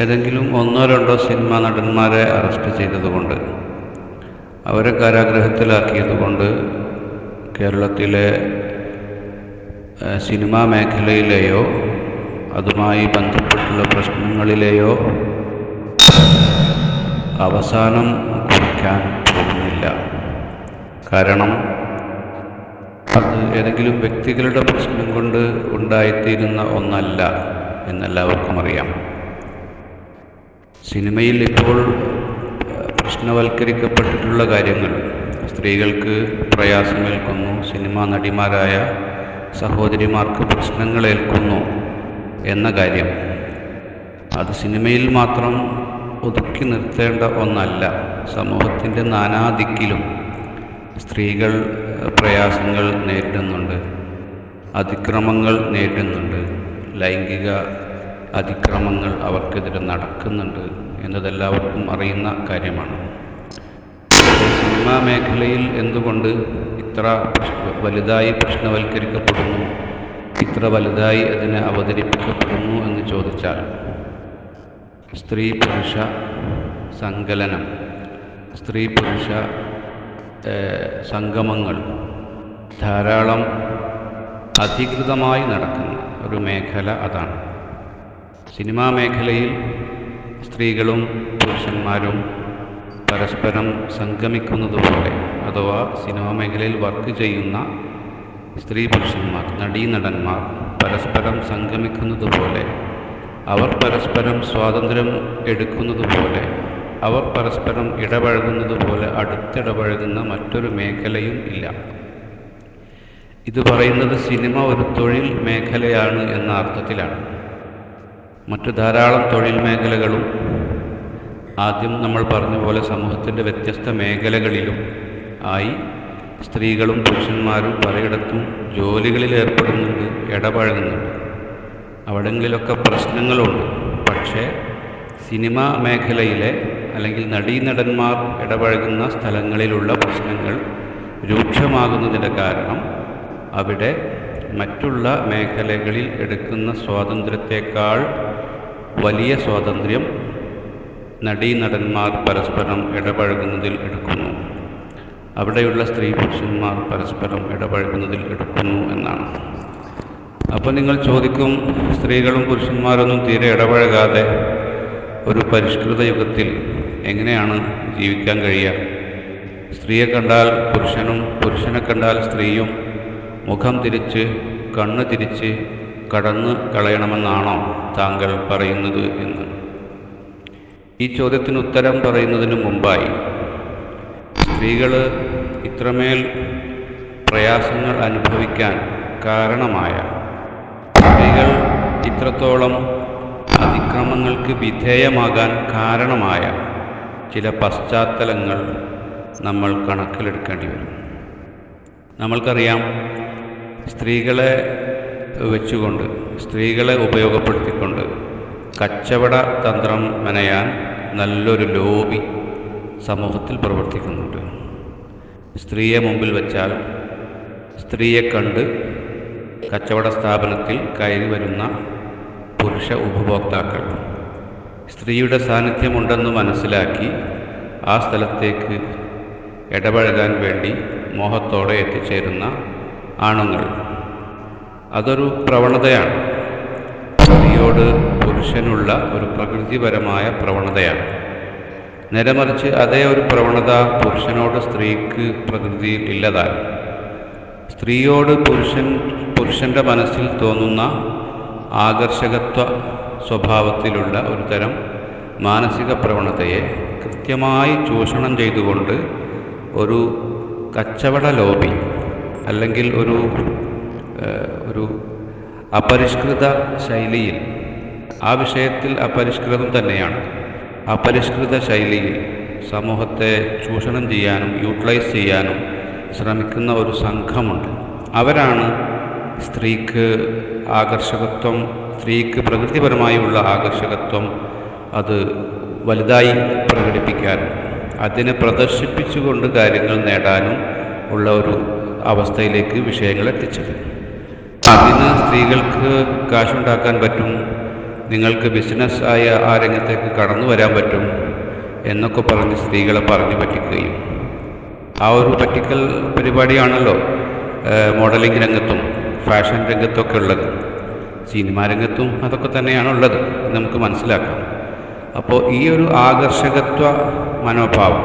ഏതെങ്കിലും ഒന്നോ രണ്ടോ സിനിമാ നടന്മാരെ അറസ്റ്റ് ചെയ്തതുകൊണ്ട് അവരെ കാരാഗ്രഹത്തിലാക്കിയതുകൊണ്ട് കേരളത്തിലെ സിനിമാ മേഖലയിലെയോ അതുമായി ബന്ധപ്പെട്ടുള്ള പ്രശ്നങ്ങളിലെയോ അവസാനം കുറിക്കാൻ പോകുന്നില്ല. കാരണം അത് ഏതെങ്കിലും വ്യക്തികളുടെ പ്രശ്നം കൊണ്ട് ഉണ്ടായിത്തീരുന്ന ഒന്നല്ല എന്നെല്ലാവർക്കും അറിയാം. സിനിമയിൽ ഇപ്പോൾ പ്രശ്നവൽക്കരിക്കപ്പെട്ടിട്ടുള്ള കാര്യങ്ങൾ. സ്ത്രീകൾക്ക് പ്രയാസമേൽക്കുന്നു സിനിമാ നടിമാരായ സഹോദരിമാർക്ക് പ്രശ്നങ്ങൾ ഏൽക്കുന്നു എന്ന കാര്യം. അത് സിനിമയിൽ മാത്രം ഒതുക്കി നിർത്തേണ്ട ഒന്നല്ല സമൂഹത്തിന്റെ നാനാദിക്കിലും സ്ത്രീകൾ പ്രയാസങ്ങൾ നേരിടുന്നുണ്ട് അതിക്രമങ്ങൾ നേരിടുന്നുണ്ട് ലൈംഗിക അതിക്രമങ്ങൾ അവർക്കെതിരെ നടക്കുന്നുണ്ട് എന്നതെല്ലാവർക്കും അറിയുന്ന കാര്യമാണ്. സിനിമാ മേഖലയിൽ എന്തുകൊണ്ട് ഇത്ര വലുതായി പ്രശ്നവൽക്കരിക്കപ്പെടുന്നു? ഇത്ര വലുതായി അതിനെ അവതരിപ്പിക്കപ്പെടുന്നു എന്ന് ചോദിച്ചാൽ സ്ത്രീ പുരുഷ സങ്കലനം സ്ത്രീ പുരുഷ സംഗമങ്ങൾ ധാരാളം അധികൃതമായി നടക്കുന്ന ഒരു മേഖല അതാണ്. സിനിമാ മേഖലയിൽ സ്ത്രീകളും പുരുഷന്മാരും പരസ്പരം സംഗമിക്കുന്നതുപോലെ അഥവാ സിനിമാ മേഖലയിൽ വർക്ക് ചെയ്യുന്ന സ്ത്രീ പുരുഷന്മാർ നടീനടന്മാർ പരസ്പരം സംഗമിക്കുന്നതുപോലെ അവർ പരസ്പരം സ്വാതന്ത്ര്യം എടുക്കുന്നതുപോലെ അവർ പരസ്പരം ഇടപഴകുന്നത് പോലെ അടുത്തിടപഴകുന്ന മറ്റൊരു മേഖലയും ഇല്ല. ഇത് പറയുന്നത് സിനിമ ഒരു തൊഴിൽ മേഖലയാണ് എന്ന അർത്ഥത്തിലാണ്. മറ്റു ധാരാളം തൊഴിൽ മേഖലകളും ആദ്യം നമ്മൾ പറഞ്ഞ പോലെ സമൂഹത്തിന്റെ വ്യത്യസ്ത മേഖലകളിലും ആയി സ്ത്രീകളും പുരുഷന്മാരും പലയിടത്തും ജോലികളിൽ ഏർപ്പെടുന്നുണ്ട് ഇടപഴകുന്നുണ്ട്. അവിടെങ്കിലൊക്കെ പ്രശ്നങ്ങളുണ്ട്. പക്ഷേ സിനിമ മേഖലയിലെ അല്ലെങ്കിൽ നടീനടന്മാർ ഇടപഴകുന്ന സ്ഥലങ്ങളിലുള്ള പ്രശ്നങ്ങൾ രൂക്ഷമാകുന്നതിന്റെ കാരണം അവിടെ മറ്റുള്ള മേഖലകളിൽ എടുക്കുന്ന സ്വാതന്ത്ര്യത്തെക്കാൾ വലിയ സ്വാതന്ത്ര്യം നടീനടന്മാർ പരസ്പരം ഇടപഴകുന്നതിൽ എടുക്കുന്നു. അവിടെയുള്ള സ്ത്രീ പുരുഷന്മാർ പരസ്പരം ഇടപഴകുന്നതിൽ എടുക്കുന്നു എന്നാണ്. അപ്പോൾ നിങ്ങൾ ചോദിക്കും സ്ത്രീകളും പുരുഷന്മാരൊന്നും തീരെ ഇടപഴകാതെ ഒരു പരിഷ്കൃത യുഗത്തിൽ എങ്ങനെയാണ് ജീവിക്കാൻ കഴിയുക? സ്ത്രീയെ കണ്ടാൽ പുരുഷനും പുരുഷനെ കണ്ടാൽ സ്ത്രീയും മുഖം തിരിച്ച് കണ്ണ് തിരിച്ച് കടന്ന് കളയണമെന്നാണോ താങ്കൾ പറയുന്നത് എന്ന്? ഈ ചോദ്യത്തിന് ഉത്തരം പറയുന്നതിന് മുമ്പായി. സ്ത്രീകൾ ഇത്രമേൽ പ്രയാസങ്ങൾ അനുഭവിക്കാൻ കാരണമായ സ്ത്രീകൾ ഇത്രത്തോളം അതിക്രമങ്ങൾക്ക് വിധേയമാകാൻ കാരണമായ ചില പശ്ചാത്തലങ്ങൾ നമ്മൾ കണക്കിലെടുക്കേണ്ടി വരും. നമ്മൾക്കറിയാം സ്ത്രീകളെ വെച്ചുകൊണ്ട് സ്ത്രീകളെ ഉപയോഗപ്പെടുത്തിക്കൊണ്ട് കച്ചവട തന്ത്രം മെനയാൻ നല്ലൊരു ലോബി സമൂഹത്തിൽ പ്രവർത്തിക്കുന്നുണ്ട്. സ്ത്രീയെ മുമ്പിൽ വച്ചാൽ സ്ത്രീയെ കണ്ട് കച്ചവട സ്ഥാപനത്തിൽ കയറി വരുന്ന പുരുഷ ഉപഭോക്താക്കൾ. സ്ത്രീയുടെ സാന്നിധ്യമുണ്ടെന്ന് മനസ്സിലാക്കി ആ സ്ഥലത്തേക്ക് ഇടപഴകാൻ വേണ്ടി മോഹത്തോടെ എത്തിച്ചേരുന്ന ആണുങ്ങൾ. അതൊരു പ്രവണതയാണ്. സ്ത്രീയോട് പുരുഷനുള്ള ഒരു പ്രകൃതിപരമായ പ്രവണതയാണ്. നേരെമറിച്ച് അതേ ഒരു പ്രവണത പുരുഷനോട് സ്ത്രീക്ക് പ്രകൃതിയിൽ ഇല്ലതാണ് സ്ത്രീയോട് പുരുഷൻ പുരുഷന്റെ മനസ്സിൽ തോന്നുന്ന ആകർഷകത്വ സ്വഭാവത്തിലുള്ള ഒരു തരം മാനസിക പ്രവണതയെ കൃത്യമായി ചൂഷണം ചെയ്തുകൊണ്ട് ഒരു കച്ചവട ലോബി അല്ലെങ്കിൽ ഒരു ഒരു അപരിഷ്കൃത ശൈലിയിൽ. ആ വിഷയത്തിൽ അപരിഷ്കൃതം തന്നെയാണ്. അപരിഷ്കൃത ശൈലിയിൽ സമൂഹത്തെ ചൂഷണം ചെയ്യാനും യൂട്ടിലൈസ് ചെയ്യാനും ശ്രമിക്കുന്ന ഒരു സംഘമുണ്ട്. അവരാണ് സ്ത്രീക്ക് ആകർഷകത്വം സ്ത്രീക്ക് പ്രകൃതിപരമായുള്ള ആകർഷകത്വം അത് വലുതായി പ്രകടിപ്പിക്കാനും അതിനെ പ്രദർശിപ്പിച്ചുകൊണ്ട് കാര്യങ്ങൾ നേടാനും ഉള്ള ഒരു അവസ്ഥയിലേക്ക് വിഷയങ്ങൾ എത്തിച്ചത്. അതിന് സ്ത്രീകൾക്ക് കാശുണ്ടാക്കാൻ പറ്റും നിങ്ങൾക്ക് ബിസിനസ് ആയ ആ രംഗത്തേക്ക് കടന്നു വരാൻ പറ്റും എന്നൊക്കെ പറഞ്ഞ് സ്ത്രീകളെ പറഞ്ഞു പറ്റിക്കുകയും. ആ ഒരു പറ്റിക്കൽ പരിപാടിയാണല്ലോ മോഡലിംഗ് രംഗത്തും ഫാഷൻ രംഗത്തൊക്കെ ഉള്ളത്. സിനിമാ രംഗത്തും അതൊക്കെ തന്നെയാണ് ഉള്ളത് നമുക്ക് മനസ്സിലാക്കാം. അപ്പോൾ ഈ ഒരു ആകർഷകത്വ മനോഭാവം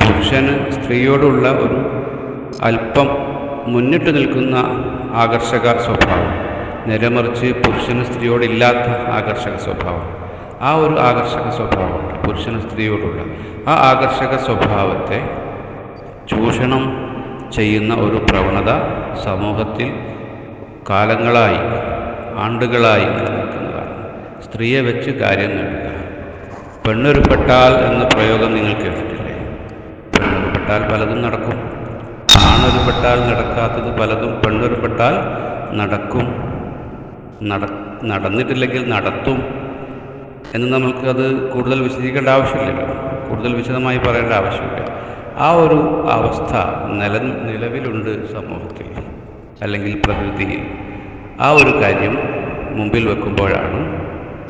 പുരുഷന് സ്ത്രീയോടുള്ള ഒരു അല്പം മുന്നിട്ട് നിൽക്കുന്ന ആകർഷക സ്വഭാവം. നേരെമറിച്ച് പുരുഷന് സ്ത്രീയോടില്ലാത്ത ആകർഷക സ്വഭാവം. ആ ഒരു ആകർഷക സ്വഭാവം പുരുഷന് സ്ത്രീയോടുള്ള ആ ആകർഷക സ്വഭാവത്തെ ചൂഷണം ചെയ്യുന്ന ഒരു പ്രവണത സമൂഹത്തിൽ കാലങ്ങളായി ആണ്ടുകളായി നിലനിൽക്കുന്നതാണ്. സ്ത്രീയെ വെച്ച് കാര്യം നേടുക. പെണ്ണൊരുപ്പെട്ടാൽ എന്ന പ്രയോഗം നിങ്ങൾ കേട്ടിട്ടില്ലേ പെണ്ണൊരുപ്പെട്ടാൽ പലതും നടക്കും. ആണൊരുപ്പെട്ടാൽ നടക്കാത്തത് പലതും പെണ്ണൊരുപ്പെട്ടാൽ നടക്കും. നട നടന്നിട്ടില്ലെങ്കിൽ നടത്തും. എന്ന് നമ്മൾക്കത് കൂടുതൽ വിശദീകരിക്കേണ്ട ആവശ്യമില്ലല്ലോ കൂടുതൽ വിശദമായി പറയേണ്ട ആവശ്യമില്ല. ആ ഒരു അവസ്ഥ നില നിലവിലുണ്ട് സമൂഹത്തിൽ അല്ലെങ്കിൽ പ്രകൃതിയിൽ. ആ ഒരു കാര്യം മുമ്പിൽ വെക്കുമ്പോഴാണ്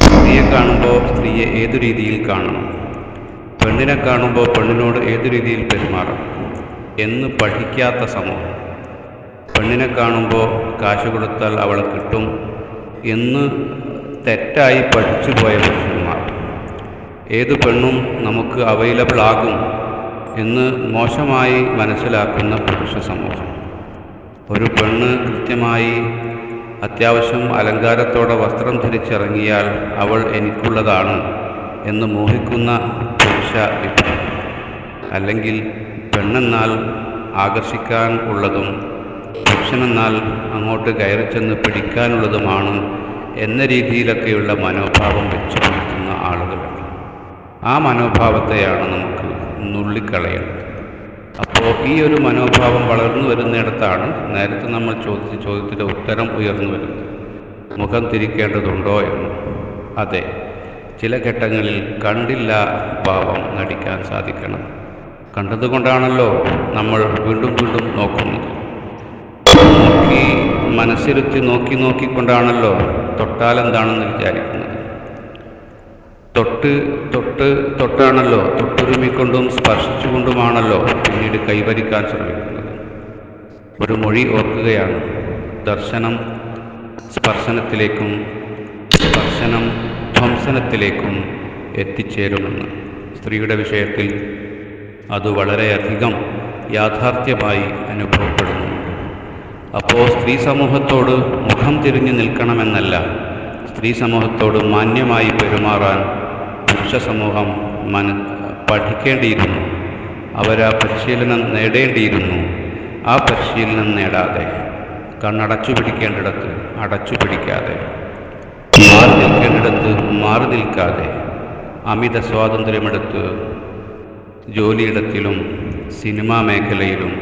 സ്ത്രീയെ കാണുമ്പോൾ സ്ത്രീയെ ഏതു രീതിയിൽ കാണണം? പെണ്ണിനെ കാണുമ്പോൾ പെണ്ണിനോട് ഏതു രീതിയിൽ പെരുമാറണം? എന്ന് പഠിക്കാത്ത സമൂഹം. പെണ്ണിനെ കാണുമ്പോൾ കാശ് കൊടുത്താൽ അവൾ കിട്ടും എന്ന് തെറ്റായി പഠിച്ചു പോയ പുരുഷന്മാർ. ഏത് പെണ്ണും നമുക്ക് അവൈലബിൾ ആകും എന്ന് മോശമായി മനസ്സിലാക്കുന്ന പുരുഷ സമൂഹം. ഒരു പെണ്ണ് കൃത്യമായി അത്യാവശ്യം അലങ്കാരത്തോടെ വസ്ത്രം ധരിച്ചിറങ്ങിയാൽ അവൾ എനിക്കുള്ളതാണ് എന്ന് മോഹിക്കുന്ന പുരുഷ അല്ലെങ്കിൽ പെണ്ണെന്നാൽ ആകർഷിക്കാൻ ഉള്ളതും പുരുഷനെന്നാൽ അങ്ങോട്ട് കയറി ചെന്ന് പിടിക്കാനുള്ളതുമാണ് എന്ന രീതിയിലൊക്കെയുള്ള മനോഭാവം വെച്ചു പുലർത്തുന്ന ആളുകളുണ്ട് ആ മനോഭാവത്തെയാണ് നമുക്ക് നുള്ളിക്കളയേണ്ടത്. അപ്പോൾ ഈ ഒരു മനോഭാവം വളർന്നു വരുന്നിടത്താണ് നേരത്തെ നമ്മൾ ചോദിച്ച ചോദ്യത്തിന്റെ ഉത്തരം ഉയർന്നു വരുന്നത്. മുഖം തിരിക്കേണ്ടതുണ്ടോ എന്ന്. അതെ ചില ഘട്ടങ്ങളിൽ കണ്ടില്ല ഭാവം നടിക്കാൻ സാധിക്കണം. കണ്ടതുകൊണ്ടാണല്ലോ നമ്മൾ വീണ്ടും വീണ്ടും നോക്കുന്നത്. നോക്കി മനസ്സിരുത്തി നോക്കി നോക്കിക്കൊണ്ടാണല്ലോ തൊട്ടാൽ എന്താണെന്ന് വിചാരിക്കുന്നത്. തൊട്ട് തൊട്ട് തൊട്ടാണല്ലോ തൊട്ടുരുമിക്കൊണ്ടും സ്പർശിച്ചുകൊണ്ടുമാണല്ലോ പിന്നീട് കൈവരിക്കാൻ ശ്രമിക്കുന്നത്. ഒരു മൊഴി ഓർക്കുകയാണ്. ദർശനം സ്പർശനത്തിലേക്കും സ്പർശനം ധ്വംസനത്തിലേക്കും എത്തിച്ചേരുമെന്ന്. സ്ത്രീയുടെ വിഷയത്തിൽ അത് വളരെയധികം യാഥാർത്ഥ്യമായി അനുഭവപ്പെടുന്നു. അപ്പോൾ സ്ത്രീ സമൂഹത്തോട് മുഖം തിരിഞ്ഞു നിൽക്കണമെന്നല്ല സ്ത്രീ സമൂഹത്തോട് മാന്യമായി പെരുമാറാൻ പുരുഷ സമൂഹം മന പഠിക്കേണ്ടിയിരുന്നു. അവരാ പരിശീലനം നേടേണ്ടിയിരുന്നു. ആ പരിശീലനം നേടാതെ കണ്ണടച്ചു പിടിക്കേണ്ടിടത്ത് അടച്ചു പിടിക്കാതെ മാറി നിൽക്കേണ്ടിടത്ത് മാറി നിൽക്കാതെ അമിത സ്വാതന്ത്ര്യമെടുത്ത് ജോലിയിടത്തിലും സിനിമാ മേഖലയിലും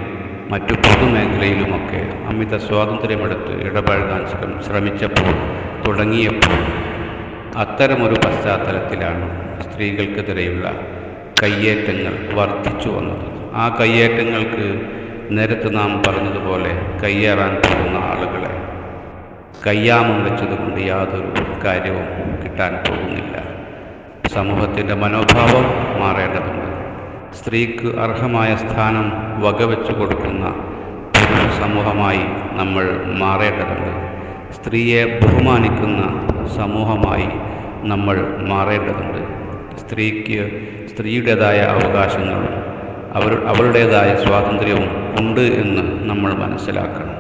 മറ്റു പൊതുമേഖലയിലുമൊക്കെ അമിത സ്വാതന്ത്ര്യമെടുത്ത് ഇടപഴകാൻ ശ്രമ ശ്രമിച്ചപ്പോൾ തുടങ്ങിയപ്പോൾ അത്തരമൊരു പശ്ചാത്തലത്തിലാണ് സ്ത്രീകൾക്കെതിരെയുള്ള കയ്യേറ്റങ്ങൾ വർദ്ധിച്ചു വന്നത്. ആ കയ്യേറ്റങ്ങൾക്ക് നേരത്തെ നാം പറഞ്ഞതുപോലെ കയ്യേറാൻ പോകുന്ന ആളുകളെ കയ്യാമം വെച്ചതുകൊണ്ട് യാതൊരു കാര്യവും കിട്ടാൻ പോകുന്നില്ല. സമൂഹത്തിന്റെ മനോഭാവം മാറേണ്ടതുണ്ട്. സ്ത്രീക്ക് അർഹമായ സ്ഥാനം വകവെച്ചു കൊടുക്കുന്ന പുരുഷ സമൂഹമായി നമ്മൾ മാറേണ്ടതുണ്ട്. സ്ത്രീയെ ബഹുമാനിക്കുന്ന സമൂഹമായി നമ്മൾ മാറേണ്ടതുണ്ട്. സ്ത്രീക്ക് സ്ത്രീയുടേതായ അവകാശങ്ങളും അവർ അവരുടേതായ സ്വാതന്ത്ര്യവും ഉണ്ട് എന്ന് നമ്മൾ മനസ്സിലാക്കണം.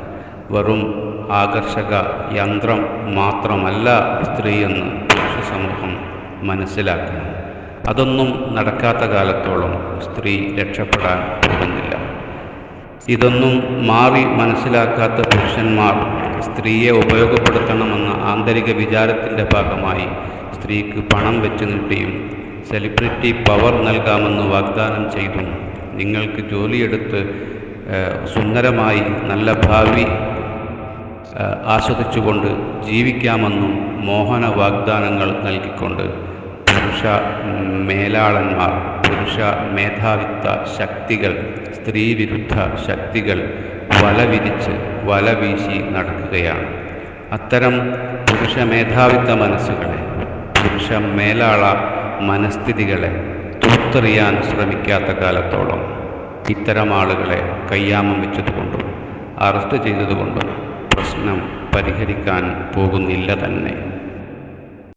വെറും ആകർഷക യന്ത്രം മാത്രമല്ല സ്ത്രീയെന്ന് പുരുഷ സമൂഹം മനസ്സിലാക്കണം. അതൊന്നും നടക്കാത്ത കാലത്തോളം സ്ത്രീ രക്ഷപ്പെടാൻ പോകുന്നില്ല. ഇതൊന്നും മാറി മനസ്സിലാക്കാത്ത പുരുഷന്മാർ സ്ത്രീയെ ഉപയോഗപ്പെടുത്തണമെന്ന ആന്തരിക വിചാരത്തിന്റെ ഭാഗമായി സ്ത്രീക്ക് പണം വെച്ച് നീട്ടിയും സെലിബ്രിറ്റി പവർ നൽകാമെന്ന് വാഗ്ദാനം ചെയ്തും നിങ്ങൾക്ക് ജോലിയെടുത്ത് സുന്ദരമായി നല്ല ഭാവി ആസ്വദിച്ചുകൊണ്ട് ജീവിക്കാമെന്നും മോഹന വാഗ്ദാനങ്ങൾ നൽകിക്കൊണ്ട് മേലാളന്മാർ പുരുഷ മേധാവിത്വ ശക്തികൾ സ്ത്രീവിരുദ്ധ ശക്തികൾ വല വിരിച്ച് വല വീശി നടക്കുകയാണ്. അത്തരം പുരുഷ മേധാവിത്വ മനസ്സുകളെ പുരുഷ മേലാള മനസ്ഥിതികളെ തൂത്തെറിയാൻ ശ്രമിക്കാത്ത കാലത്തോളം ഇത്തരം ആളുകളെ കയ്യാമം വെച്ചതുകൊണ്ടും അറസ്റ്റ് ചെയ്തതുകൊണ്ടും പ്രശ്നം പരിഹരിക്കാൻ പോകുന്നില്ല തന്നെ.